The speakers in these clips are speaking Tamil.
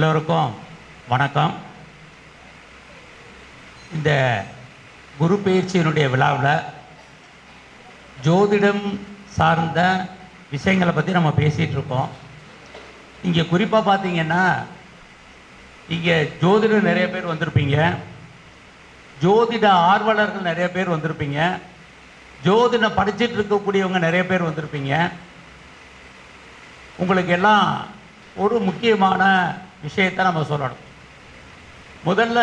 எல்லோருக்கும் வணக்கம். இந்த குரு பயிற்சியினுடைய விழாவில் ஜோதிடம் சார்ந்த விஷயங்களை பற்றி நம்ம பேசிகிட்டு இருக்கோம். இங்கே குறிப்பாக பார்த்தீங்கன்னா இங்கே ஜோதிடம் நிறைய பேர் வந்திருப்பீங்க. ஜோதிட ஆர்வலர்கள் நிறைய பேர் வந்திருப்பீங்க. ஜோதிடம் படிச்சிட்டு இருக்கக்கூடியவங்க நிறைய பேர் வந்திருப்பீங்க. உங்களுக்கு எல்லாம் ஒரு முக்கியமான விஷயத்தை நம்ம சொல்லணும். முதல்ல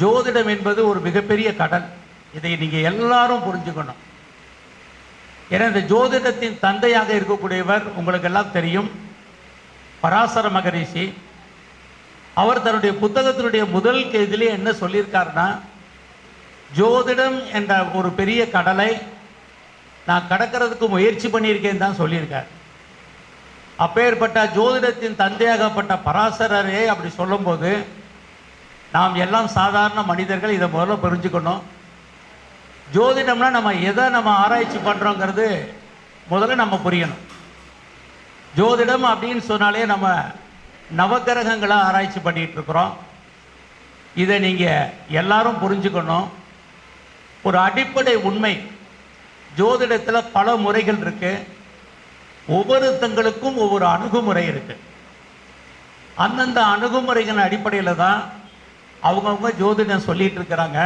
ஜோதிடம் என்பது ஒரு மிகப்பெரிய கடல். இதை நீங்கள் எல்லாரும் புரிஞ்சுக்கணும். ஏன்னா இந்த ஜோதிடத்தின் தந்தையாக இருக்கக்கூடியவர் உங்களுக்கு எல்லாம் தெரியும். பராசர மகரிஷி. அவர் தன்னுடைய புத்தகத்தினுடைய முதல் கேதிலே என்ன சொல்லியிருக்காருன்னா ஜோதிடம் என்ற ஒரு பெரிய கடலை நான் கடக்கிறதுக்கு முயற்சி பண்ணியிருக்கேன்னு தான் சொல்லியிருக்கார். அப்பேற்பட்ட ஜோதிடத்தின் தந்தையாகப்பட்ட பராசரரே அப்படி சொல்லும்போது நாம் எல்லாம் சாதாரண மனிதர்கள் இதை முதல்ல புரிஞ்சுக்கணும். ஜோதிடம்னா நம்ம எதை நம்ம ஆராய்ச்சி பண்ணுறோங்கிறது முதல்ல நம்ம புரியணும். ஜோதிடம் அப்படின்னு சொன்னாலே நம்ம நவகிரகங்களை ஆராய்ச்சி பண்ணிகிட்டு இருக்கிறோம் இதை நீங்கள் எல்லாரும் புரிஞ்சுக்கணும். ஒரு அடிப்படை உண்மை ஜோதிடத்தில் பல முறைகள் இருக்குது ஒவ்வொருத்தங்களுக்கும் ஒவ்வொரு அணுகுமுறை இருக்கு. அந்தந்த அணுகுமுறைகள் அடிப்படையில் தான் அவங்கவுங்க ஜோதிடம் சொல்லிட்டு இருக்கிறாங்க.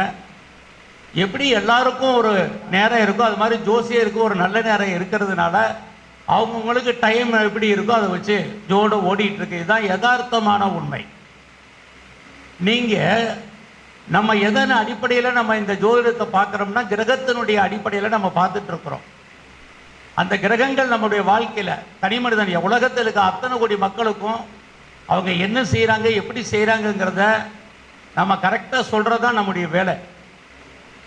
எப்படி எல்லாருக்கும் ஒரு நேரம் இருக்கோ அது மாதிரி ஜோசியருக்கு ஒரு நல்ல நேரம் இருக்கிறதுனால அவங்கவுங்களுக்கு டைம் எப்படி இருக்கோ அதை வச்சு ஜோட ஓடிட்டு இருக்கு. இதுதான் யதார்த்தமான உண்மை. நீங்கள் நம்ம எதன் அடிப்படையில் நம்ம இந்த ஜோதிடத்தை பார்க்குறோம்னா கிரகத்தினுடைய அடிப்படையில் நம்ம பார்த்துட்டு இருக்கிறோம். அந்த கிரகங்கள் நம்முடைய வாழ்க்கையில் தனி மனிதன் உலகத்தில் இருக்க அத்தனை கோடி மக்களுக்கும் அவங்க என்ன செய்கிறாங்க எப்படி செய்கிறாங்கங்கிறத நம்ம கரெக்டாக சொல்கிறது தான் நம்முடைய வேலை.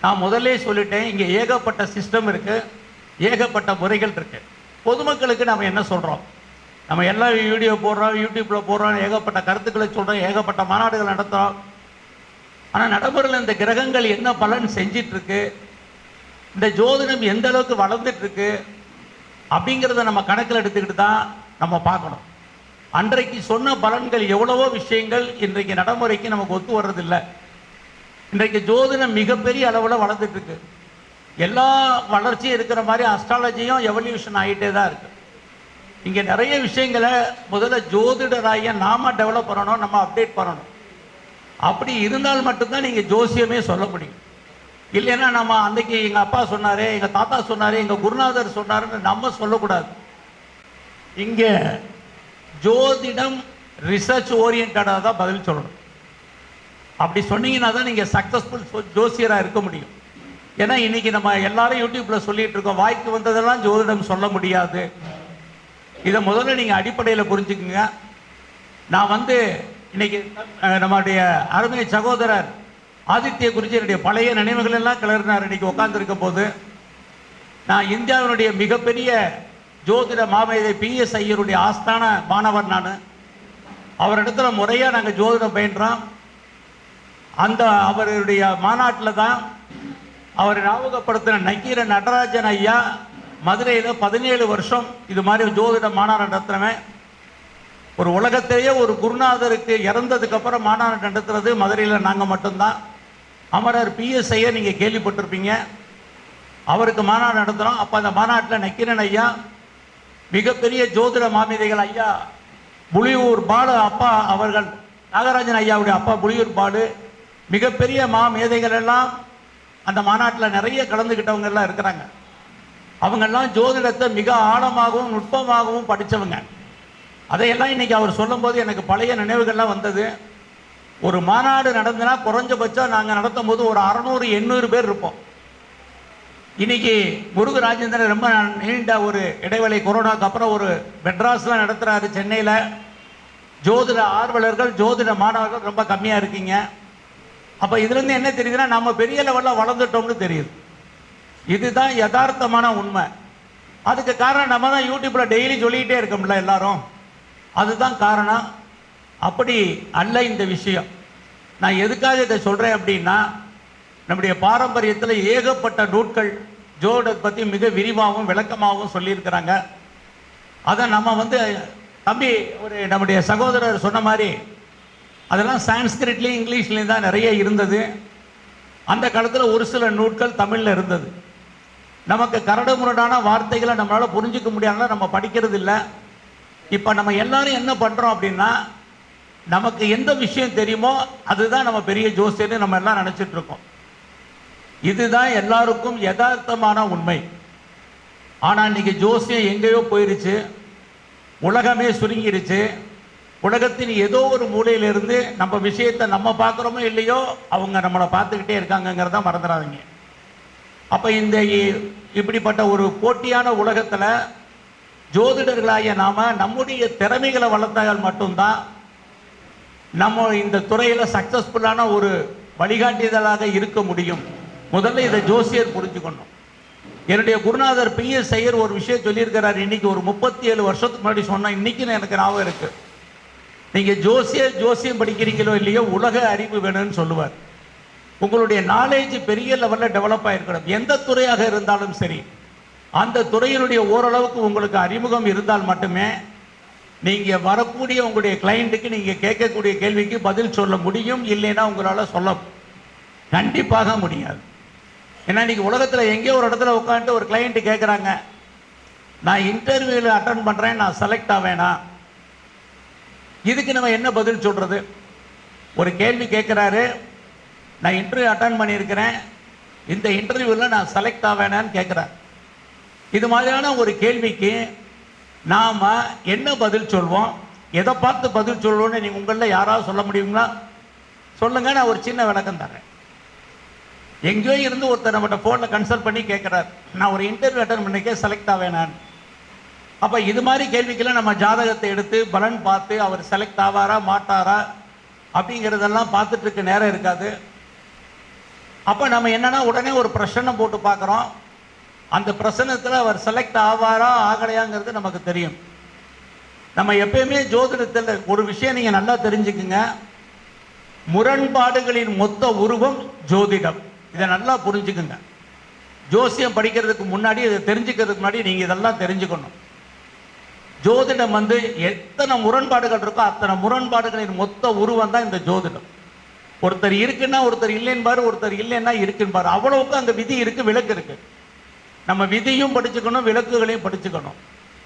நான் முதல்லே சொல்லிட்டேன் இங்கே ஏகப்பட்ட சிஸ்டம் இருக்குது ஏகப்பட்ட முறைகள் இருக்குது பொதுமக்களுக்கு நம்ம என்ன சொல்கிறோம் நம்ம எல்லா வீடியோ போடுறோம் யூடியூப்பில் போடுறோம் ஏகப்பட்ட கருத்துக்களை சொல்கிறோம் ஏகப்பட்ட மாநாடுகள் நடத்துகிறோம் ஆனால் நடைமுறையில் இந்த கிரகங்கள் என்ன பலன் செஞ்சிட்ருக்கு இந்த ஜோதிடம் எந்த அளவுக்கு வளர்ந்துட்டுருக்கு அப்படிங்கிறத நம்ம கணக்கில் எடுத்துக்கிட்டு தான் நம்ம பார்க்கணும். அன்றைக்கு சொன்ன பலன்கள் எவ்வளவோ விஷயங்கள் இன்றைக்கு நடைமுறைக்கு நமக்கு ஒத்து வர்றதில்லை. இன்றைக்கு ஜோதிடம் மிகப்பெரிய அளவில் வளர்ந்துட்டு இருக்கு எல்லா வளர்ச்சியும் இருக்கிற மாதிரி அஸ்ட்ராலஜியும் எவல்யூஷன் ஆகிட்டே தான் இருக்கு. இங்கே நிறைய விஷயங்களை முதல்ல ஜோதிடராக நாம டெவலப் பண்ணணும் நம்ம அப்டேட் பண்ணணும். அப்படி இருந்தால் மட்டும்தான் நீங்கள் ஜோசியமே சொல்ல முடியும். இல்லைன்னா நம்ம அன்னைக்கு எங்கள் அப்பா சொன்னார் எங்கள் தாத்தா சொன்னார் எங்கள் குருநாதர் சொன்னாருன்னு நம்ம சொல்லக்கூடாது. இங்கே ஜோதிடம் ரிசர்ச் ஓரியன்டாக தான் பதில் சொல்லணும். அப்படி சொன்னீங்கன்னா தான் நீங்கள் சக்ஸஸ்ஃபுல் ஜோசியராக இருக்க முடியும். ஏன்னா இன்னைக்கு நம்ம எல்லாரும் யூடியூப்ல சொல்லிட்டு இருக்கோம் வாய்க்கு வந்ததெல்லாம் ஜோதிடம் சொல்ல முடியாது. இதை முதல்ல நீங்கள் அடிப்படையில் புரிஞ்சுக்குங்க. நான் வந்து இன்னைக்கு நம்மளுடைய நம்முடைய அருமை சகோதரர் ஆதித்ய குருஜியனுடைய பழைய நினைவுகள் எல்லாம் கிளறினார். இன்னைக்கு உட்கார்ந்திருக்க போது நான் இந்தியாவினுடைய மிகப்பெரிய ஜோதிட மாமேதை பிஎஸ் ஐயருடைய ஆஸ்தான மாணவர் நான். அவரிடத்துல முறையாக நாங்கள் ஜோதிடம் பயின்றோம். அந்த அவருடைய மாநாட்டில் தான் அவர் ஞாபகப்படுத்தின நக்கீர நடராஜன் ஐயா மதுரையில் பதினேழு வருஷம் இது மாதிரி ஜோதிட மாநாடு நடத்துகிறவன் ஒரு உலகத்திலேயே ஒரு குருநாதருக்கு இறந்ததுக்கப்புறம் மாநாடு நடத்துறது மதுரையில் நாங்கள் மட்டும்தான். அமரர் பிஎஸ்ஐயை நீங்கள் கேள்விப்பட்டிருப்பீங்க. அவருக்கு மாநாடு நடத்துகிறோம் அப்போ அந்த மாநாட்டில் நக்கிரன் ஐயா மிகப்பெரிய ஜோதிட மாமேதைகள் ஐயா புலியூர் பாலு அப்பா அவர்கள் நாகராஜன் ஐயாவுடைய அப்பா புலியூர் பாலு மிகப்பெரிய மாமேதைகள் எல்லாம் அந்த மாநாட்டில் நிறைய கலந்துக்கிட்டவங்க எல்லாம் இருக்கிறாங்க. அவங்கெல்லாம் ஜோதிடத்தை மிக ஆழமாகவும் நுட்பமாகவும் படித்தவங்க அதையெல்லாம் இன்னைக்கு அவர் சொல்லும்போது எனக்கு பழைய நினைவுகள்லாம் வந்தது. ஒரு மாநாடு நடந்தனா குறைஞ்சபட்சம் நாங்கள் நடத்தும் போது ஒரு அறநூறு எண்ணூறு பேர் இருப்போம். இன்னைக்கு முருகு ராஜேந்திரன் ரொம்ப நீண்ட ஒரு இடைவெளி கொரோனாக்கு அப்புறம் ஒரு மெட்ராஸ்ல நடத்துறாரு சென்னையில். ஜோதிட ஆர்வலர்கள் ஜோதிட மாணவர்கள் ரொம்ப கம்மியாக இருக்கீங்க. அப்போ இதுலேருந்து என்ன தெரியுதுன்னா நம்ம பெரிய லெவலில் வளர்ந்துட்டோம்னு தெரியுது. இதுதான் யதார்த்தமான உண்மை. அதுக்கு காரணம் நம்ம தான் யூடியூப்பில் டெய்லி சொல்லிக்கிட்டே இருக்கோம்ல எல்லாரும். அதுதான் காரணம். அப்படி அல்ல இந்த விஷயம். நான் எதுக்காக இதை சொல்கிறேன் அப்படின்னா நம்முடைய பாரம்பரியத்தில் ஏகப்பட்ட நூட்கள் ஜோடை பற்றி மிக விரிவாகவும் விளக்கமாகவும் சொல்லியிருக்கிறாங்க. அதை நம்ம வந்து தம்பி ஒரு நம்முடைய சகோதரர் சொன்ன மாதிரி அதெல்லாம் சான்ஸ்கிரிட்லேயும் இங்கிலீஷ்லேயும் தான் நிறைய இருந்தது. அந்த காலத்தில் ஒரு சில நூட்கள் தமிழில் இருந்தது. நமக்கு கரடு முரடான வார்த்தைகளை நம்மளால் புரிஞ்சிக்க முடியாதுல நம்ம படிக்கிறது இல்லை இப்போ நம்ம எல்லாரும் என்ன பண்ணுறோம் அப்படின்னா நமக்கு எந்த விஷயம் தெரியுமோ அதுதான் நம்ம பெரிய ஜோசியர்னு நம்ம எல்லாம் நினச்சிட்டு இருக்கோம் இதுதான் எல்லாருக்கும் யதார்த்தமான உண்மை. ஆனால் இன்னைக்கு ஜோசியம் எங்கேயோ போயிருச்சு. உலகமே சுருங்கிருச்சு. உலகத்தின் ஏதோ ஒரு மூலையிலிருந்து நம்ம விஷயத்தை நம்ம பார்க்குறோமோ இல்லையோ அவங்க நம்மளை பார்த்துக்கிட்டே இருக்காங்கங்கிறத மறந்துடாதீங்க அப்போ இந்த இ- இப்படிப்பட்ட ஒரு போட்டியான உலகத்தில் ஜோதிடர்களாகிய நாம் நம்முடைய திறமைகளை வளர்த்தால் மட்டும்தான் நம்ம இந்த துறையில் சக்ஸஸ்ஃபுல்லான ஒரு வழிகாட்டுதலாக இருக்க முடியும். முதல்ல இதை ஜோசியர் புரிஞ்சுக்கணும். என்னுடைய குருநாதர் பி. எஸ். ஐயர் ஒரு விஷயம் சொல்லியிருக்கிறார். இன்னைக்கு ஒரு முப்பத்தி ஏழு வருஷத்துக்கு முன்னாடி சொன்னால் இன்னைக்கு எனக்கு ஞாபகம் இருக்கு. நீங்கள் ஜோசியர் ஜோசியம் படிக்கிறீங்களோ இல்லையோ உலக அறிவு வேணும்னு சொல்லுவார். உங்களுடைய நாலேஜ் பெரிய லெவலில் டெவலப் ஆகிருக்கணும் எந்த துறையாக இருந்தாலும் சரி அந்த துறையினுடைய ஓரளவுக்கு உங்களுக்கு அறிமுகம் இருந்தால் மட்டுமே நீங்க வரக்கூடிய உங்களுடைய கிளைண்ட்டுக்கு நீங்க கேட்கக்கூடிய கேள்விக்கு பதில் சொல்ல முடியும் இல்லைன்னா உங்களால சொல்ல கண்டிப்பாக முடியாது. ஏன்னா இன்னைக்கு உலகத்தில் எங்கேயோ ஒரு இடத்துல உட்காந்துட்டு ஒரு கிளைண்ட் கேட்குறாங்க. நான் இன்டர்வியூவில் அட்டன் பண்ணுறேன் நான் செலக்ட் ஆவேனா? இதுக்கு நம்ம என்ன பதில் சொல்கிறது ஒரு கேள்வி கேட்குறாரு நான் இன்டர்வியூ அட்டன் பண்ணியிருக்கிறேன் இந்த இன்டர்வியூவில் நான் செலக்ட் ஆவேனான்னு கேட்குறேன் இது மாதிரியான ஒரு கேள்விக்கு நாம் என்ன பதில் சொல்வோம்? எதை பார்த்து பதில் சொல்லுவோம்னு நீங்கள் உங்களில் யாராவது சொல்ல முடியுங்களா? சொல்லுங்க நான் ஒரு சின்ன விளக்கம் தரேன் எங்கேயோ இருந்து ஒருத்தர் நம்மகிட்ட ஃபோனில் கன்சல்ட் பண்ணி கேட்குறாரு நான் ஒரு இன்டர்வியூ அட்டன் பண்ணிக்கே செலக்ட் ஆவேனான் அப்போ இது மாதிரி கேள்விக்கெல்லாம் நம்ம ஜாதகத்தை எடுத்து பலன் பார்த்து அவர் செலக்ட் ஆவாரா மாட்டாரா அப்படிங்கிறதெல்லாம் பார்த்துட்டு இருக்க நேரம் இருக்காது. அப்போ நம்ம என்னென்னா உடனே ஒரு பிரச்சனை போட்டு பார்க்குறோம். அந்த பிரசனத்தில் அவர் செலக்ட் ஆவாரா ஆகலையாங்கிறது நமக்கு தெரியும். நம்ம எப்பயுமே ஜோதிடத்தில் ஒரு விஷயம் நீங்கள் நல்லா தெரிஞ்சுக்குங்க. முரண்பாடுகளின் மொத்த உருவம் ஜோதிடம். இதை நல்லா புரிஞ்சுக்குங்க. ஜோசியம் படிக்கிறதுக்கு முன்னாடி இதை தெரிஞ்சுக்கிறதுக்கு முன்னாடி நீங்கள் இதெல்லாம் தெரிஞ்சுக்கணும். ஜோதிடம் வந்து எத்தனை முரண்பாடுகள் இருக்கோ அத்தனை முரண்பாடுகளின் மொத்த உருவம் தான் இந்த ஜோதிடம். ஒருத்தர் இருக்குன்னா ஒருத்தர் இல்லைன்பாரு ஒருத்தர் இல்லைன்னா இருக்குன்பாரு. அவ்வளவுக்கு அங்கே விதி இருக்கு விளக்கு இருக்குது நம்ம விதியும் படிச்சுக்கணும் விளக்குகளையும் படிச்சுக்கணும்.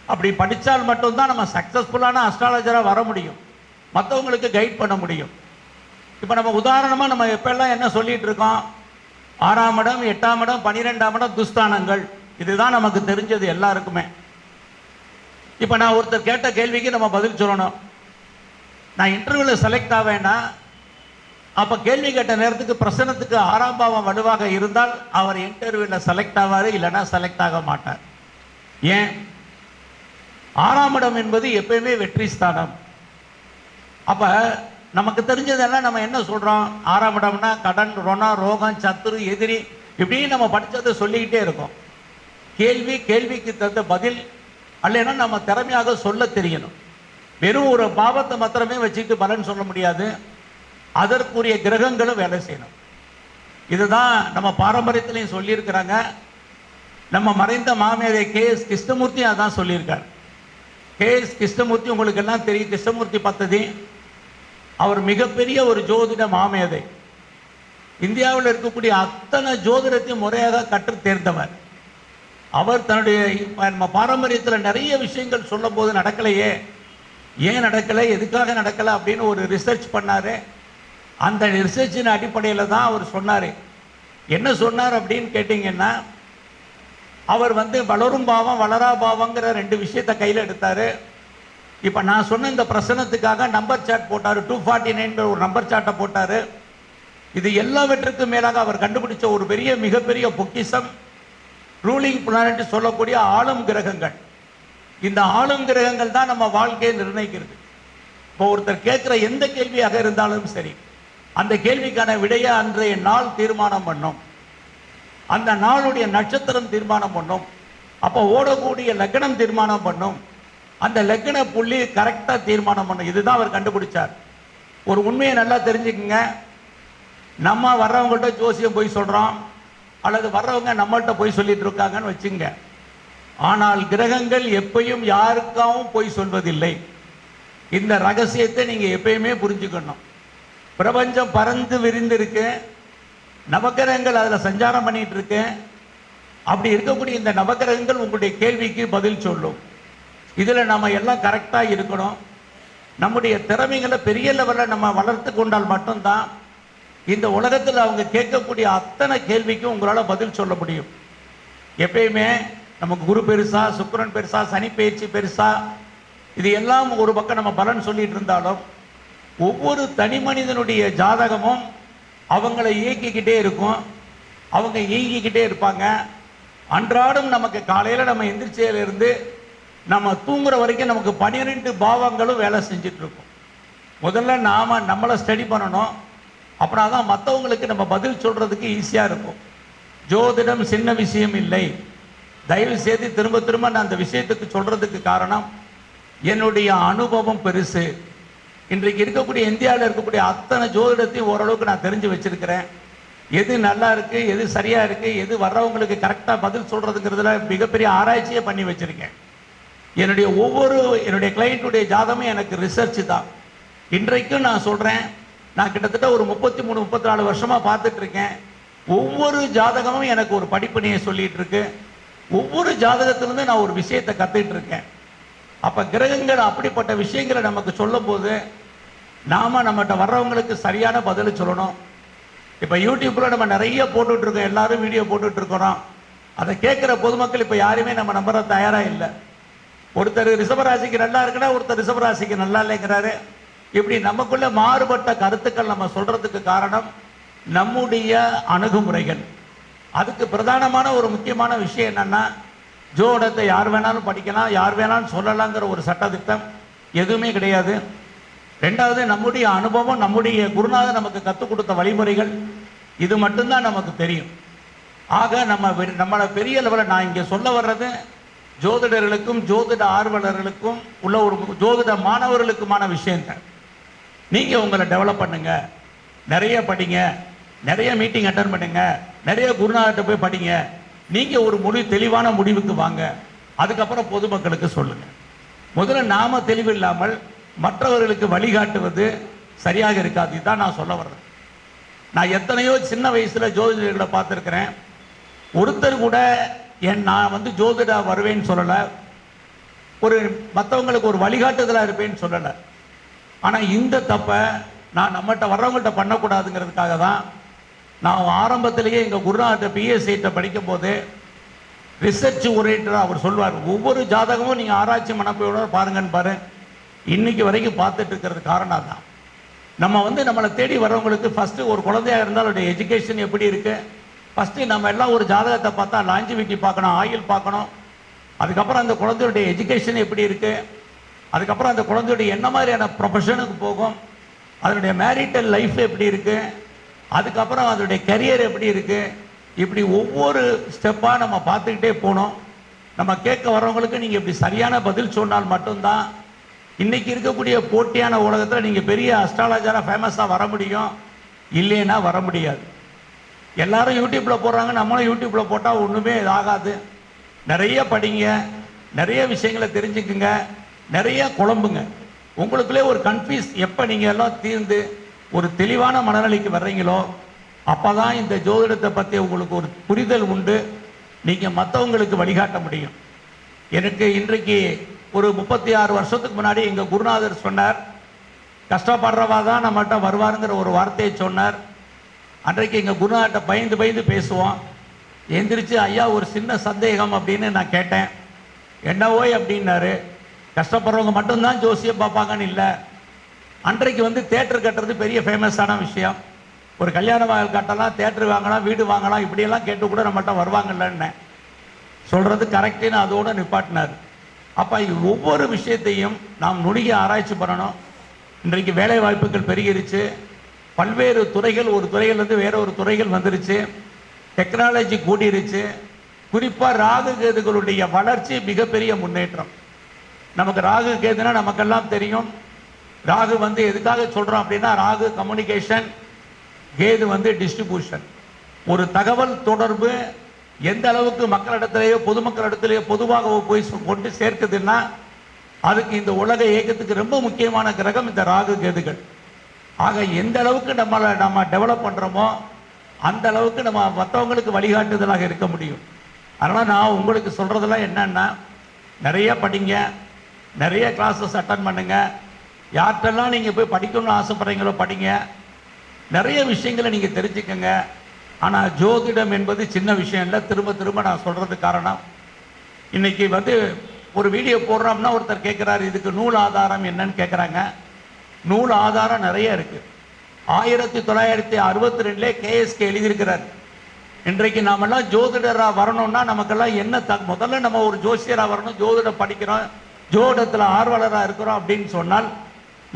அப்படி படித்தால் மட்டும்தான் நம்ம சக்ஸஸ்ஃபுல்லான அஸ்ட்ராலஜராக வர முடியும். மற்றவங்களுக்கு கைட் பண்ண முடியும். இப்போ நம்ம உதாரணமாக நம்ம எப்பெல்லாம் என்ன சொல்லிட்டு இருக்கோம்? ஆறாம் இடம் எட்டாம் இடம் பன்னிரெண்டாம் இடம் துஸ்தானங்கள். இதுதான் நமக்கு தெரிஞ்சது எல்லாருக்குமே. இப்போ நான் ஒருத்தர் கேட்ட கேள்விக்கு நம்ம பதில் சொல்லணும். நான் இன்டர்வியூவில் செலக்ட் ஆவேன்னா அப்போ கேள்வி கேட்ட நேரத்துக்கு பிரசனத்துக்கு ஆறாம் பாவம் வலுவாக இருந்தால் அவர் இன்டர்வியூவில் செலக்ட் ஆவார் இல்லைன்னா செலக்ட் ஆக மாட்டார். ஏன்? ஆறாம் இடம் என்பது எப்பயுமே வெற்றி ஸ்தானம். அப்ப நமக்கு தெரிஞ்சதெல்லாம் நம்ம என்ன சொல்றோம்? ஆறாம் இடம்னா கடன் ரொணா ரோகம் சத்துரு எதிரி இப்படின்னு நம்ம படித்ததை சொல்லிக்கிட்டே இருக்கோம். கேள்வி கேள்விக்கு தகுந்த பதில் அல்லைன்னா நம்ம திறமையாக சொல்ல தெரியணும். வெறும் ஒரு பாவத்தை மாத்திரமே வச்சுக்கிட்டு பலன் சொல்ல முடியாது. அதற்குரிய கிரகங்களும் வேலை செய்யணும். இதுதான் நம்ம பாரம்பரியத்திலையும் சொல்லியிருக்கிறாங்க. நம்ம மறைந்த மாமேதை கே எஸ் கிருஷ்ணமூர்த்தி அதான் சொல்லியிருக்கார். கே எஸ் கிருஷ்ணமூர்த்தி உங்களுக்கு எல்லாம் தெரியும். கிருஷ்ணமூர்த்தி பத்ததி அவர் மிகப்பெரிய ஒரு ஜோதிட மாமேதை. இந்தியாவில் இருக்கக்கூடிய அத்தனை ஜோதிடத்தையும் முறையாக கற்றுத் தேர்ந்தவர். அவர் தன்னுடைய நம்ம பாரம்பரியத்தில் நிறைய விஷயங்கள் சொல்லும் போது நடக்கலையே. ஏன் நடக்கலை? எதுக்காக நடக்கலை? அப்படின்னு ஒரு ரிசர்ச் பண்ணாரு. அந்த ரிசர்ச்சின் அடிப்படையில் தான் அவர் சொன்னார். என்ன சொன்னார் அப்படின்னு கேட்டிங்கன்னா அவர் வந்து வளரும் பாவம் வளரா பாவங்கிற ரெண்டு விஷயத்தை கையில் எடுத்தார். இப்போ நான் சொன்ன இந்த பிரசனத்துக்காக நம்பர் சார்ட் போட்டார். டூ ஃபார்ட்டி ஒரு நம்பர் சார்ட்டை போட்டார். இது எல்லாவற்றுக்கும் மேலாக அவர் கண்டுபிடிச்ச ஒரு பெரிய மிகப்பெரிய பொக்கிஷம். ரூலிங் பிளானட் சொல்லக்கூடிய ஆளும் கிரகங்கள். இந்த ஆளும் கிரகங்கள் தான் நம்ம வாழ்க்கையை நிர்ணயிக்கிறது. இப்போ ஒருத்தர் கேட்குற எந்த கேள்வியாக இருந்தாலும் சரி அந்த கேள்விக்கான விடையை அன்றைய நாள் தீர்மானம் பண்ணும். அந்த நாளுடைய நட்சத்திரம் தீர்மானம் பண்ணும். அப்போ ஓடக்கூடிய லக்னம் தீர்மானம் பண்ணும். அந்த லக்ன புள்ளி கரெக்டாக தீர்மானம் பண்ணும். இதுதான் அவர் கண்டுபிடிச்சார். ஒரு உண்மையை நல்லா தெரிஞ்சுக்குங்க. நம்ம வர்றவங்கள்ட்ட ஜோசியம் போய் சொல்கிறோம் அல்லது வர்றவங்க நம்மள்ட்ட போய் சொல்லிட்டு இருக்காங்கன்னு வச்சுங்க. ஆனால் கிரகங்கள் எப்பையும் யாருக்காகவும் போய் சொல்வதில்லை. இந்த ரகசியத்தை நீங்கள் எப்பயுமே புரிஞ்சுக்கணும். பிரபஞ்சம் பறந்து விரிந்திருக்கு. நவக்கிரகங்கள் அதில் சஞ்சாரம் பண்ணிட்டு இருக்கு அப்படி இருக்கக்கூடிய இந்த நவக்கிரகங்கள் உங்களுடைய கேள்விக்கு பதில் சொல்லும். இதில் நம்ம எல்லாம் கரெக்டாக இருக்கணும். நம்முடைய திறமைகளை பெரிய லெவலில் நம்ம வளர்த்து கொண்டால் மட்டும்தான் இந்த உலகத்தில் அவங்க கேட்கக்கூடிய அத்தனை கேள்விக்கும் உங்களால் பதில் சொல்ல முடியும். எப்பயுமே நமக்கு குரு பெருசா சுக்கரன் பெருசா சனி பயிற்சி பெருசா இது எல்லாம் ஒரு பக்கம் நம்ம பலன் சொல்லிட்டு இருந்தாலும் ஒவ்வொரு தனி மனிதனுடைய ஜாதகமும் அவங்களை இயக்கிக்கிட்டே இருக்கும். அவங்க இயங்கிக்கிட்டே இருப்பாங்க. அன்றாடம் நமக்கு காலையில் நம்ம எந்திரிச்சையிலிருந்து நம்ம தூங்குற வரைக்கும் நமக்கு பன்னிரெண்டு பாவங்களும் வேலை செஞ்சுட்டு இருக்கும் முதல்ல நாம் நம்மளை ஸ்டடி பண்ணணும். அப்படின்னா தான் மற்றவங்களுக்கு நம்ம பதில் சொல்கிறதுக்கு ஈஸியாக இருக்கும். ஜோதிடம் சின்ன விஷயம் இல்லை. தயவு செய்து திரும்ப திரும்ப நான் அந்த விஷயத்துக்கு சொல்கிறதுக்கு காரணம் என்னுடைய அனுபவம் பெருசு. இன்றைக்கு இருக்கக்கூடிய இந்தியாவில் இருக்கக்கூடிய அத்தனை ஜோதிடத்தையும் ஓரளவுக்கு நான் தெரிஞ்சு வச்சிருக்கிறேன். எது நல்லா இருக்கு எது சரியா இருக்கு எது வர்றவங்களுக்கு கரெக்டாக பதில் சொல்றதுங்கிறதுல மிகப்பெரிய ஆராய்ச்சியை பண்ணி வச்சிருக்கேன். என்னுடைய ஒவ்வொரு என்னுடைய கிளைண்ட்டுடைய ஜாதகமும் எனக்கு ரிசர்ச் தான். இன்றைக்கும் நான் சொல்றேன் நான் கிட்டத்தட்ட ஒரு முப்பத்தி மூணு முப்பத்தி நாலு வருஷமா பார்த்துட்டு இருக்கேன். ஒவ்வொரு ஜாதகமும் எனக்கு ஒரு படிப்பினையை சொல்லிட்டு இருக்கு. ஒவ்வொரு ஜாதகத்திலிருந்து நான் ஒரு விஷயத்தை கத்துட்டு இருக்கேன். அப்ப கிரகங்கள் அப்படிப்பட்ட விஷயங்களை நமக்கு சொல்லும் போது நாம நம்மகிட்ட வர்றவங்களுக்கு சரியான பதில் சொல்லணும். இப்ப யூடியூப்ல நம்ம நிறைய போட்டுட்டு இருக்கோம் எல்லாரும் வீடியோ போட்டுட்டு இருக்கிறோம் அதை கேட்கிற பொதுமக்கள் இப்ப யாருமே நம்ம நம்புற தயாரா இல்லை. ஒருத்தர் ரிஷபராசிக்கு நல்லா இருக்குன்னா ஒருத்தர் ரிஷபராசிக்கு நல்லா இல்லைங்கிறாரு. இப்படி நமக்குள்ள மாறுபட்ட கருத்துக்கள் நம்ம சொல்றதுக்கு காரணம் நம்முடைய அணுகுமுறைகள். அதுக்கு பிரதானமான ஒரு முக்கியமான விஷயம் என்னன்னா ஜோடத்தை யார் வேணாலும் படிக்கலாம் யார் வேணாலும் சொல்லலாங்கிற ஒரு சட்டத்திட்டம் எதுவுமே கிடையாது. ரெண்டாவது நம்முடைய அனுபவம் நம்முடைய குருநாதர் நமக்கு கற்றுக் கொடுத்த வழிமுறைகள் இது மட்டும்தான் நமக்கு தெரியும். ஆக நம்ம நம்மளை பெரிய லெவலில் நான் இங்கே சொல்ல வர்றது ஜோதிடர்களுக்கும் ஜோதிட ஆர்வலர்களுக்கும் உள்ள ஒரு ஜோதிட மாணவர்களுக்குமான விஷயங்கள் நீங்கள் உங்களை டெவலப் பண்ணுங்க. நிறைய படிங்க. நிறைய மீட்டிங் அட்டன் பண்ணுங்க. நிறைய குருநாதர்கிட்ட போய் படிங்க. நீங்க ஒரு முடிவு தெளிவான முடிவுக்கு வாங்க. அதுக்கப்புறம் பொதுமக்களுக்கு சொல்லுங்க. முதல்ல நாம தெளிவு இல்லாமல் மற்றவர்களுக்கு வழிகாட்டுவது சரியாக இருக்காது. இதுதான் நான் சொல்ல வர்றேன் நான் எத்தனையோ சின்ன வயசுல ஜோதிடர்களை பார்த்துருக்கிறேன். ஒருத்தர் கூட என் நான் வந்து ஜோதிடா வருவேன்னு சொல்லலை. ஒரு மற்றவங்களுக்கு ஒரு வழிகாட்டுதலாக இருப்பேன்னு சொல்லலை. ஆனால் இந்த தப்பை நான் நம்மகிட்ட வர்றவங்கள்ட்ட பண்ணக்கூடாதுங்கிறதுக்காக தான் நான் ஆரம்பத்திலேயே எங்கள் குருநாட்ட பிஎஸ்சிட்ட படிக்கும் போது ரிசர்ச் ஒரேட்டராக அவர் சொல்வார். ஒவ்வொரு ஜாதகமும் நீங்கள் ஆராய்ச்சி மனப்பையோட பாருங்கன்னு பாரு. இன்னைக்கு வரைக்கும் பார்த்துட்டு இருக்கிறது காரணம் தான் நம்ம வந்து நம்மளை தேடி வர்றவங்களுக்கு ஃபஸ்ட்டு ஒரு குழந்தையா இருந்தால் அவருடைய எஜுகேஷன் எப்படி இருக்குது ஃபஸ்ட்டு நம்ம எல்லாம் ஒரு ஜாதகத்தை பார்த்தா லாஞ்சிவிட்டி பார்க்கணும் ஆயில் பார்க்கணும். அதுக்கப்புறம் அந்த குழந்தையுடைய எஜுகேஷன் எப்படி இருக்குது அதுக்கப்புறம் அந்த குழந்தையுடைய என்ன மாதிரியான ப்ரொஃபஷனுக்கு போகும்? அதனுடைய மேரிட்டல் லைஃப் எப்படி இருக்குது அதுக்கப்புறம் அதனுடைய கரியர் எப்படி இருக்கு? இப்படி ஒவ்வொரு ஸ்டெப்பாக நம்ம பார்த்துக்கிட்டே போனோம். நம்ம கேட்க வரவங்களுக்கு நீங்கள் இப்படி சரியான பதில் சொன்னால் மட்டும்தான் இன்னைக்கு இருக்கக்கூடிய போட்டியான உலகத்தில் நீங்கள் பெரிய அஸ்ட்ராலஜராக ஃபேமஸாக வர முடியும். இல்லைன்னா வர முடியாது. எல்லாரும் யூடியூப்பில் போடுறாங்க நம்மளும் யூடியூப்பில் போட்டால் ஒன்றுமே இதாகாது நிறைய படிங்க நிறைய விஷயங்களை தெரிஞ்சுக்குங்க நிறைய குழம்புங்க. உங்களுக்குள்ளே ஒரு கன்ஃபியூஸ் எப்போ நீங்கள் எல்லாம் தீர்ந்து ஒரு தெளிவான மனநிலைக்கு வர்றீங்களோ அப்போ தான் இந்த ஜோதிடத்தை பற்றி உங்களுக்கு ஒரு புரிதல் உண்டு. நீங்கள் மற்றவங்களுக்கு வழிகாட்ட முடியும். எனக்கு இன்றைக்கு ஒரு முப்பத்தி ஆறு வருஷத்துக்கு முன்னாடி எங்கள் குருநாதர் சொன்னார் கஷ்டப்படுறவா தான் நம்மகிட்ட வருவாருங்கிற ஒரு வார்த்தையை சொன்னார். அன்றைக்கு எங்கள் குருநாட்ட பயந்து பயந்து பேசுவோம். எந்திரிச்சு ஐயா ஒரு சின்ன சந்தேகம் அப்படின்னு நான் கேட்டேன். என்ன ஓய் அப்படின்னாரு. கஷ்டப்படுறவங்க மட்டும்தான் ஜோசியம் பார்ப்பாங்கன்னு இல்லை. அன்றைக்கு வந்து தேட்டர் கட்டுறது பெரிய ஃபேமஸான விஷயம். ஒரு கல்யாண வாயில் கட்டலாம் தேட்டர் வாங்கலாம் வீடு வாங்கலாம் இப்படியெல்லாம் கேட்டு கூட நம்மகிட்ட வருவாங்கல்லன்னு. சொல்கிறது கரெக்டுன்னு அதோட நிப்பாட்டினார். அப்போ ஒவ்வொரு விஷயத்தையும் நாம் நுணுகி ஆராய்ச்சி பண்ணணும். இன்றைக்கு வேலை வாய்ப்புகள் பெருகிருச்சு. பல்வேறு துறைகள் ஒரு துறையிலேருந்து வேற ஒரு துறைகள் வந்துருச்சு. டெக்னாலஜி கூடிருச்சு. குறிப்பாக ராகு கேதுகளுடைய வளர்ச்சி மிகப்பெரிய முன்னேற்றம். நமக்கு ராகு கேதுனா நமக்கெல்லாம் தெரியும். ராகு வந்து எதுக்காக சொல்றோம் அப்படின்னா ராகு கம்யூனிகேஷன் கேது வந்து டிஸ்ட்ரிபியூஷன் ஒரு தகவல் தொடர்பு எந்த அளவுக்கு மக்களிடத்திலேயோ பொதுமக்களிடத்திலேயோ பொதுவாக போய் கொண்டு சேர்க்குதுன்னா அதுக்கு இந்த உலக இயக்கத்துக்கு ரொம்ப முக்கியமான கிரகம் இந்த ராகு கேதுகள். ஆக எந்த அளவுக்கு நம்மளை நம்ம டெவலப் பண்ணுறோமோ அந்த அளவுக்கு நம்ம மற்றவங்களுக்கு வழிகாட்டுதலாக இருக்க முடியும். அதனால் நான் உங்களுக்கு சொல்கிறதெல்லாம் என்னன்னா நிறைய படிங்க நிறைய கிளாஸஸ் அட்டன் பண்ணுங்கள் யார்கிட்டெல்லாம் நீங்கள் போய் படிக்கணும்னு ஆசைப்படுறீங்களோ படிங்க. நிறைய விஷயங்களை நீங்கள் தெரிஞ்சுக்கங்க. ஆனால் ஜோதிடம் என்பது சின்ன விஷயம் இல்லை. திரும்ப திரும்ப நான் சொல்கிறதுக்கு காரணம். இன்னைக்கு வந்து ஒரு வீடியோ போடுறோம்னா ஒருத்தர் கேட்குறாரு இதுக்கு நூல் ஆதாரம் என்னன்னு கேட்குறாங்க நூல் ஆதாரம் நிறைய இருக்குது ஆயிரத்தி தொள்ளாயிரத்தி அறுபத்தி ரெண்டுலே கேஎஸ்கே எழுதியிருக்கிறார். இன்றைக்கு நாமெல்லாம் ஜோதிடராக வரணும்னா நமக்கெல்லாம் என்ன த முதல்ல நம்ம ஒரு ஜோசியராக வரணும் ஜோதிடம் படிக்கிறோம் ஜோதிடத்தில் ஆர்வலராக இருக்கிறோம் அப்படின்னு சொன்னால்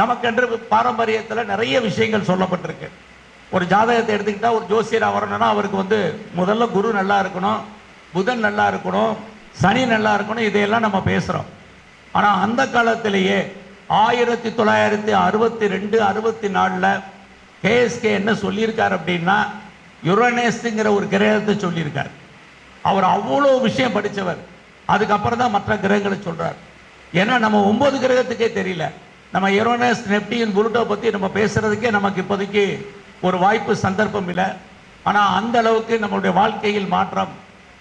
நமக்கென்று பாரம்பரியத்தில் நிறைய விஷயங்கள் சொல்லப்பட்டிருக்கு. ஒரு ஜாதகத்தை எடுத்துக்கிட்டா ஒரு ஜோசியராக வரணும்னா அவருக்கு வந்து முதல்ல குரு நல்லா இருக்கணும் புதன் நல்லா இருக்கணும் சனி நல்லா இருக்கணும் இதையெல்லாம் நம்ம பேசுகிறோம் ஆனால் அந்த காலத்திலேயே ஆயிரத்தி தொள்ளாயிரத்தி அறுபத்தி ரெண்டு அறுபத்தி நாலில் கேஎஸ்கே என்ன சொல்லியிருக்கார் அப்படின்னா யுரனேஸுங்கிற ஒரு கிரகத்தை சொல்லியிருக்கார். அவர் அவ்வளோ விஷயம் படித்தவர் அதுக்கப்புறம் தான் மற்ற கிரகங்களை சொல்கிறார் ஏன்னா நம்ம ஒம்பது கிரகத்துக்கே தெரியல. நம்ம எரோனஸ் நெப்டியின் புருட்டோ பற்றி நம்ம பேசுறதுக்கே நமக்கு இப்போதைக்கு ஒரு வாய்ப்பு சந்தர்ப்பம் இல்லை. ஆனால் அந்த அளவுக்கு நம்மளுடைய வாழ்க்கையில் மாற்றம்.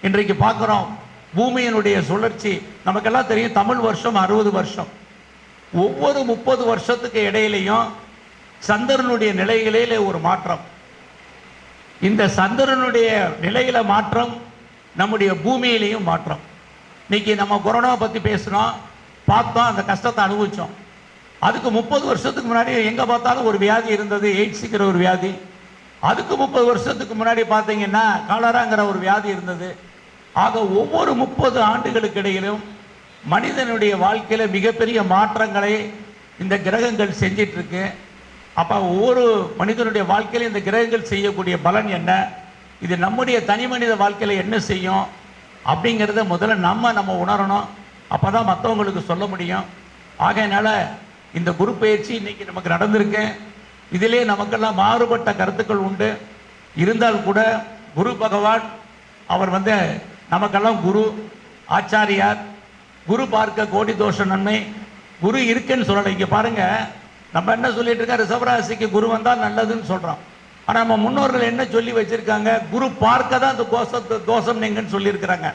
இன்றைக்கு பார்க்குறோம் பூமியினுடைய சுழற்சி. நமக்கெல்லாம் தெரியும் தமிழ் வருஷம் அறுபது வருஷம். ஒவ்வொரு முப்பது வருஷத்துக்கு இடையிலையும் சந்திரனுடைய நிலைகளிலே ஒரு மாற்றம். இந்த சந்திரனுடைய நிலையில மாற்றம் நம்முடைய பூமியிலையும் மாற்றம். இன்னைக்கு நம்ம கொரோனாவை பற்றி பேசுனோம் பார்த்தோம் அந்த கஷ்டத்தை அனுபவித்தோம் அதுக்கு முப்பது வருஷத்துக்கு முன்னாடி எங்கே பார்த்தாலும் ஒரு வியாதி இருந்தது எய்ட்ஸுங்கிற ஒரு வியாதி. அதுக்கு முப்பது வருஷத்துக்கு முன்னாடி பார்த்தீங்கன்னா காலராங்கிற ஒரு வியாதி இருந்தது. ஆக ஒவ்வொரு முப்பது ஆண்டுகளுக்கு இடையிலும் மனிதனுடைய வாழ்க்கையில் மிகப்பெரிய மாற்றங்களை இந்த கிரகங்கள் செஞ்சிட்ருக்கு. அப்போ ஒவ்வொரு மனிதனுடைய வாழ்க்கையில இந்த கிரகங்கள் செய்யக்கூடிய பலன் என்ன? இது நம்முடைய தனி மனித வாழ்க்கையில் என்ன செய்யும்? அப்படிங்கிறத முதல்ல நம்ம நம்ம உணரணும். அப்பதான் மற்றவங்களுக்கு சொல்ல முடியும். ஆகையினால இந்த குரு பயிற்சி இன்னைக்கு நமக்கு நடந்திருக்கு. இதிலே நமக்கெல்லாம் மாறுபட்ட கருத்துக்கள் உண்டு. இருந்தால் கூட குரு பகவான் அவர் வந்து நமக்கெல்லாம் குரு ஆச்சாரியார் குரு பார்க்க கோடி தோஷ நன்மை குரு இருக்குன்னு சொல்லலை. இங்கே பாருங்க நம்ம என்ன சொல்லிட்டு இருக்கோம்? ரிசவராசிக்கு குரு வந்தால் நல்லதுன்னு சொல்கிறோம் ஆனால் நம்ம முன்னோர்கள் என்ன சொல்லி வச்சுருக்காங்க? குரு பார்க்க தான் அந்த கோஷத்து தோஷம் நீங்கன்னு சொல்லியிருக்கிறாங்க.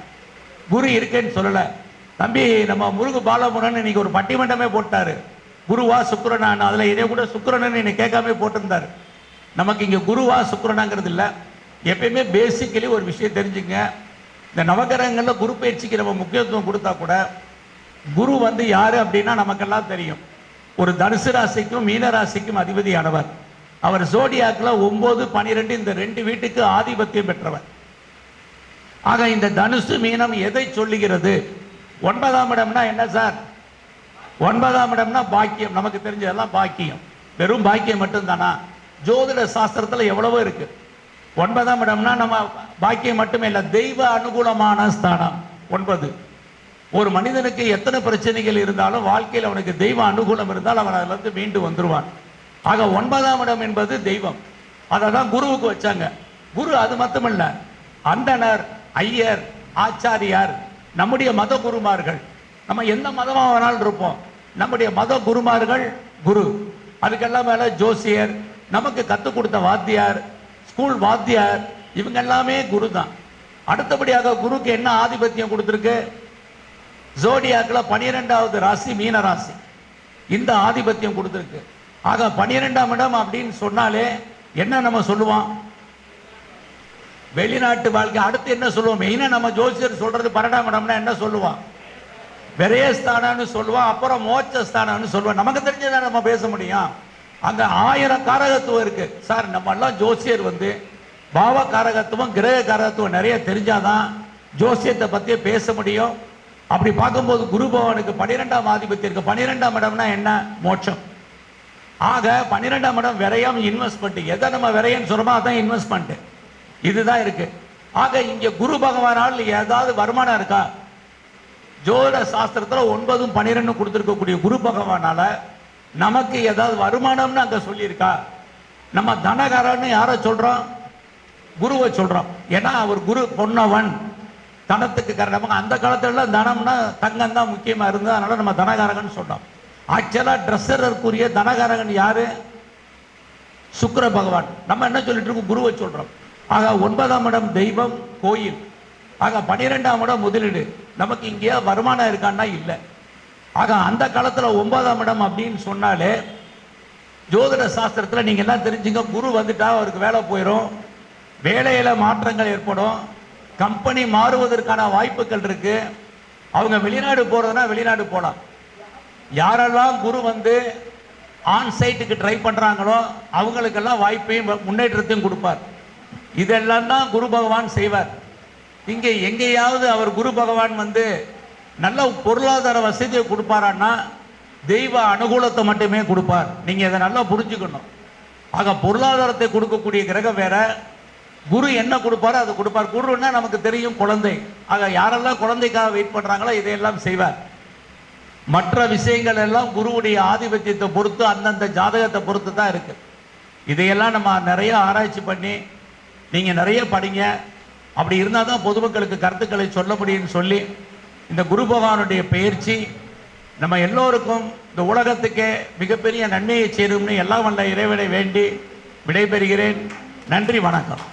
குரு இருக்கேன்னு சொல்லலை. தம்பி நம்ம முருகு பாலமுரன் இன்னைக்கு ஒரு பட்டிமன்றமே போட்டார். குருவா சுக்கிரனான்னு. அதில் இதே கூட சுக்கிரனன்னு என்னை கேட்காம போட்டிருந்தாரு. நமக்கு இங்கே குருவா சுக்கரனாங்கிறது இல்லை. எப்பயுமே பேசிக்கலி ஒரு விஷயம் தெரிஞ்சுங்க. இந்த நவகிரகங்கள்ல குரு பயிற்சிக்கு நம்ம முக்கியத்துவம் கொடுத்தா கூட குரு வந்து யார் அப்படின்னா நமக்கெல்லாம் தெரியும். ஒரு தனுசு ராசிக்கும் மீன ராசிக்கும் அதிபதியானவர். அவர் ஜோடியாக்கில் ஒம்பது பனிரெண்டு இந்த ரெண்டு வீட்டுக்கு ஆதிபத்தியம் பெற்றவர். ஆக இந்த தனுசு மீனம் எதை சொல்லுகிறது? ஒன்பதாம் இடம்னா என்ன சார்? ஒன்பதாம் இடம்னா பாக்கியம். நமக்கு தெரிஞ்சதெல்லாம் பாக்கியம். வெறும் பாக்கியம் மட்டும்தானா? ஜோதிட சாஸ்திரத்தில் எவ்வளவோ இருக்கு. ஒன்பதாம் இடம்னா நம்ம பாக்கியம் மட்டுமே இல்லை தெய்வ அனுகூலமான ஸ்தானம். ஒன்பது. ஒரு மனிதனுக்கு எத்தனை பிரச்சனைகள் இருந்தாலும் வாழ்க்கையில் அவனுக்கு தெய்வ அனுகூலம் இருந்தால் அவன் அதிலிருந்து மீண்டு வந்துருவான். ஆக ஒன்பதாம் இடம் என்பது தெய்வம். அதை தான் குருவுக்கு வச்சாங்க. குரு அது மட்டுமல்ல அந்தனர் ஐயர் ஆச்சாரியார் நம்முடைய மத குருமார்கள். நம்ம எந்த மதமாக வேணாலும் இருப்போம். நம்முடைய மத குருமார்கள் குரு. அதுக்கெல்லாம் மேல ஜோசியர் நமக்கு கற்றுக் கொடுத்த வாத்தியார் ஸ்கூல் வாத்தியார் இவங்க எல்லாமே குரு தான் அடுத்தபடியாக குருக்கு என்ன ஆதிபத்தியம் கொடுத்துருக்கு? ஜோடியாக்கில் பனிரெண்டாவது ராசி மீன ராசி. இந்த ஆதிபத்தியம் கொடுத்துருக்கு. ஆக பனிரெண்டாம் இடம் அப்படின்னு சொன்னாலே என்ன நம்ம சொல்லுவோம்? வெளிநாட்டு வாழ்க்கை. அடுத்து என்ன சொல்லுவோம்? மெயினாக நம்ம ஜோசியர் சொல்றது பன்னெண்டாம் இடம்னா என்ன சொல்லுவான்? விரயஸ்தானம்னு சொல்லுவான் அப்புறம் மோட்சஸ்தானம்னு சொல்லுவான் நமக்கு தெரிஞ்சதான் நம்ம பேச முடியும். அங்கே ஆயிரம் காரகத்துவம் இருக்கு. சார் நம்ம எல்லாம் ஜோசியர் வந்து பாவ காரகத்துவம் கிரக காரகத்துவம் நிறைய தெரிஞ்சாதான் ஜோசியத்தை பத்தி பேச முடியும். அப்படி பார்க்கும்போது குரு பகவானுக்கு பன்னிரெண்டாம் ஆதிபத்தியம் இருக்கு. பன்னிரெண்டாம் இடம்னா என்ன? மோட்சம். ஆக பன்னிரெண்டாம் இடம் விரயம் இன்வெஸ்ட்மெண்ட் எதை நம்ம விரயம்னு சொல்றோமோ அதான் இன்வெஸ்ட்மெண்ட் இதுதான் இருக்கு. ஆக இங்க குரு பகவானால் ஏதாவது வருமானம் இருக்கா? ஜோதிட சாஸ்திரத்துல ஒன்பதும் பன்னிரெண்டும் கொடுத்துருக்கக்கூடிய குரு பகவானால நமக்கு ஏதாவது வருமானம்னு அங்க சொல்லியிருக்கா? நம்ம தனகாரன்னு யாரை சொல்றோம்? குருவை சொல்றோம். ஏன்னா அவர் குரு பொன்னவன். தனத்துக்கு காரணமாக அந்த காலத்துல தனம்னா தங்கம் தான் முக்கியமா இருந்தது. அதனால நம்ம தனகாரகன் சொன்னோம் ஆக்சுவலா ட்ரெஸ்ஸரருக்குரிய தனகாரகன் யாரு? சுக்கர பகவான். நம்ம என்ன சொல்லிட்டு இருக்கோம்? குருவை சொல்றோம். ஆக ஒன்பதாம் இடம் தெய்வம் கோயில். ஆக பன்னிரெண்டாம் இடம் முதலீடு. நமக்கு இங்கேயா வருமானம் இருக்கான்னா இல்லை. ஆக அந்த காலத்தில் ஒன்பதாம் இடம் அப்படின்னு சொன்னாலே ஜோதிட சாஸ்திரத்தில் நீங்கள் எல்லாம் தெரிஞ்சுங்க குரு வந்துட்டா அவருக்கு வேலை போயிடும் வேலையில் மாற்றங்கள் ஏற்படும். கம்பெனி மாறுவதற்கான வாய்ப்புகள் இருக்கு. அவங்க வெளிநாடு போகிறதுனா வெளிநாடு போகலாம் யாரெல்லாம் குரு வந்து ஆன் சைட்டுக்கு ட்ரை பண்ணுறாங்களோ அவங்களுக்கெல்லாம் வாய்ப்பையும் முன்னேற்றத்தையும் கொடுப்பார். இதெல்லாம் தான் குரு பகவான் செய்வார். இங்கே எங்கேயாவது அவர் குரு பகவான் வந்து நல்ல பொருளாதார வசதியை கொடுப்பாரான்னா தெய்வ அனுகூலத்தை மட்டுமே கொடுப்பார். நீங்கள் இதை நல்லா புரிஞ்சுக்கணும். ஆக பொருளாதாரத்தை கொடுக்கக்கூடிய கிரகம் வேற. குரு என்ன கொடுப்பாரோ அதை கொடுப்பார். குருன்னா நமக்கு தெரியும் குழந்தை. ஆக யாரெல்லாம் குழந்தைக்காக வெயிட் பண்ணுறாங்களோ இதையெல்லாம் செய்வார். மற்ற விஷயங்கள் எல்லாம் குருவுடைய ஆதிபத்தியத்தை பொறுத்து அந்தந்த ஜாதகத்தை பொறுத்து தான் இருக்கு. இதையெல்லாம் நம்ம நிறைய ஆராய்ச்சி பண்ணி நீங்கள் நிறைய படிங்க. அப்படி இருந்தால் தான் பொதுமக்களுக்கு கருத்துக்களை சொல்ல முடியும்னு சொல்லி இந்த குரு பகவானுடைய பயிற்சி நம்ம எல்லோருக்கும் இந்த உலகத்துக்கே மிகப்பெரிய நன்மையை சேரும்னு எல்லாம் வல்ல இறைவனை வேண்டி விடைபெறுகிறேன். நன்றி வணக்கம்.